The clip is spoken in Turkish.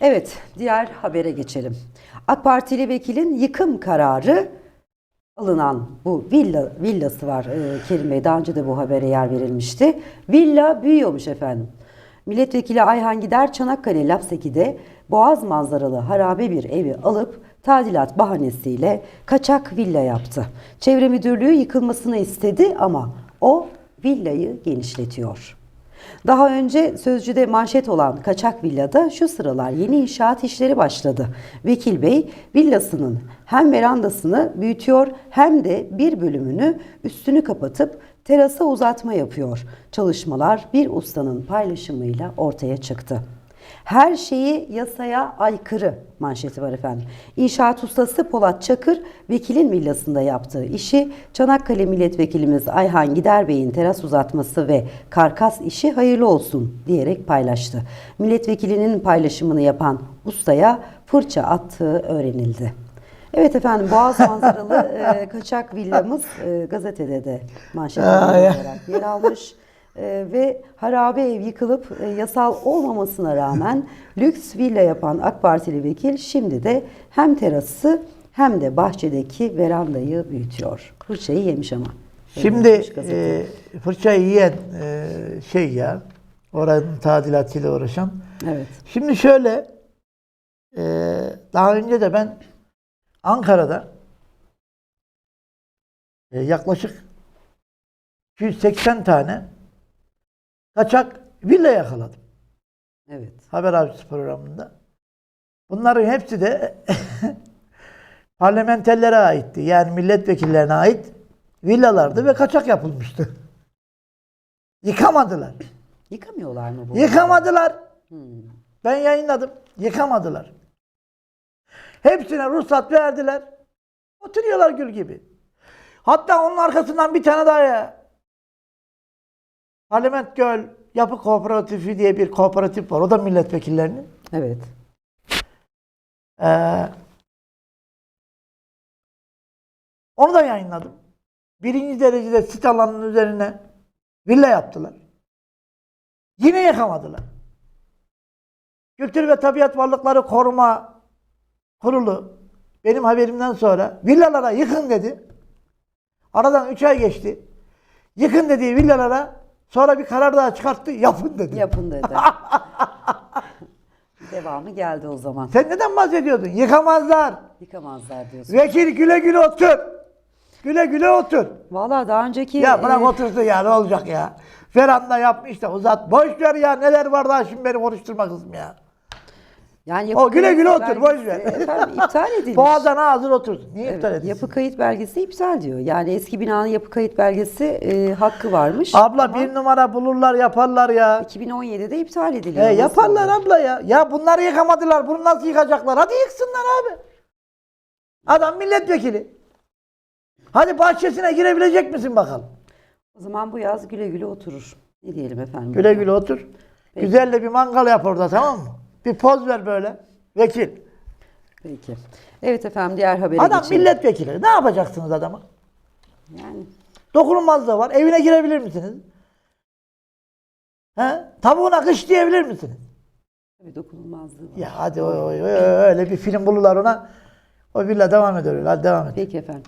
Evet, diğer habere geçelim. AK Partili vekilin yıkım kararı alınan bu villa villası var e, Kerim Bey. Daha önce de bu habere yer verilmişti. Villa büyüyormuş efendim. Milletvekili Ayhan Gider Çanakkale Lapseki'de boğaz manzaralı harabe bir evi alıp tadilat bahanesiyle kaçak villa yaptı. Çevre Müdürlüğü yıkılmasını istedi ama o villayı genişletiyor. Daha önce Sözcü'de manşet olan kaçak villada şu sıralar yeni inşaat işleri başladı. Vekil Bey villasının hem verandasını büyütüyor hem de bir bölümünü üstünü kapatıp terasa uzatma yapıyor. Çalışmalar bir ustanın paylaşımıyla ortaya çıktı. Her şeyi yasaya aykırı manşeti var efendim. İnşaat ustası Polat Çakır vekilin villasında yaptığı işi Çanakkale Milletvekilimiz Ayhan Gider Bey'in teras uzatması ve karkas işi hayırlı olsun diyerek paylaştı. Milletvekilinin paylaşımını yapan ustaya fırça attığı öğrenildi. Evet efendim Boğaz manzaralı e, kaçak villamız e, gazetede de manşet olarak yer almış. Ee, ve harabe ev yıkılıp e, yasal olmamasına rağmen lüks villa yapan AK Partili vekil şimdi de hem terası hem de bahçedeki verandayı büyütüyor. Fırçayı yemiş ama. Şimdi e, fırçayı yiyen e, şey ya, oranın tadilatıyla uğraşan. evet. Şimdi şöyle, e, daha önce de ben Ankara'da e, yaklaşık 280 tane kaçak villa yakaladım. Evet. Haber Avcısı programında. Bunların hepsi de parlamenterlere aitti. Yani milletvekillerine ait villalardı ve kaçak yapılmıştı. Yıkamadılar. Yıkamıyorlar mı bu? Yıkamadılar. Hmm. Ben yayınladım. Yıkamadılar. Hepsine ruhsat verdiler. Oturuyorlar gül gibi. Hatta onun arkasından bir tane daha ya. Parlament Göl Yapı Kooperatifi diye bir kooperatif var. O da milletvekillerinin. Evet. Ee, onu da yayınladım. Birinci derecede sit alanının üzerine villa yaptılar. Yine yıkamadılar. Kültür ve Tabiat Varlıkları Koruma Kurulu benim haberimden sonra villalara yıkın dedi. Aradan 3 ay geçti. Yıkın dediği villalara sonra bir karar daha çıkarttı. Yapın dedi. Yapın dedi. Devamı geldi o zaman. Sen neden bahsediyordun? Yıkamazlar. Yıkamazlar diyorsun. Vekil güle güle otur. Güle güle otur. Valla daha önceki... Ya bırak e, otursun ya ne olacak ya. Veranda yapmış da uzat. Boş ver ya neler var daha şimdi beni konuşturma kızım ya. Yani O güle güle otur, boş ver. Efendim iptal edilmiş. Boğazına hazır otursun. Niye Evet, iptal edilsin? yapı kayıt belgesi iptal diyor. Yani eski binanın yapı kayıt belgesi e, hakkı varmış. Abla ama bir numara bulurlar yaparlar ya. 2017'de iptal ediliyor. E, yaparlar olur? abla ya. Ya bunları yıkamadılar. Bunu nasıl yıkacaklar? Hadi yıksınlar abi. Adam milletvekili. Hadi bahçesine girebilecek misin bakalım? O zaman bu yaz güle güle oturur. Ne diyelim efendim? Güle güle otur. Güzel de bir mangal yap orada tamam mı? Bir poz ver böyle. Vekil. Peki. Evet efendim diğer habere Adam geçelim. milletvekili. Ne yapacaksınız adama? Yani Dokunulmazlığı var. Evine girebilir misiniz? He? Tavuğuna kış diyebilir misiniz? tabii dokunulmazlığı var. Ya hadi o, o- o- öyle bir film bulurlar ona. O villa devam ediyor. Hadi devam et. Peki efendim.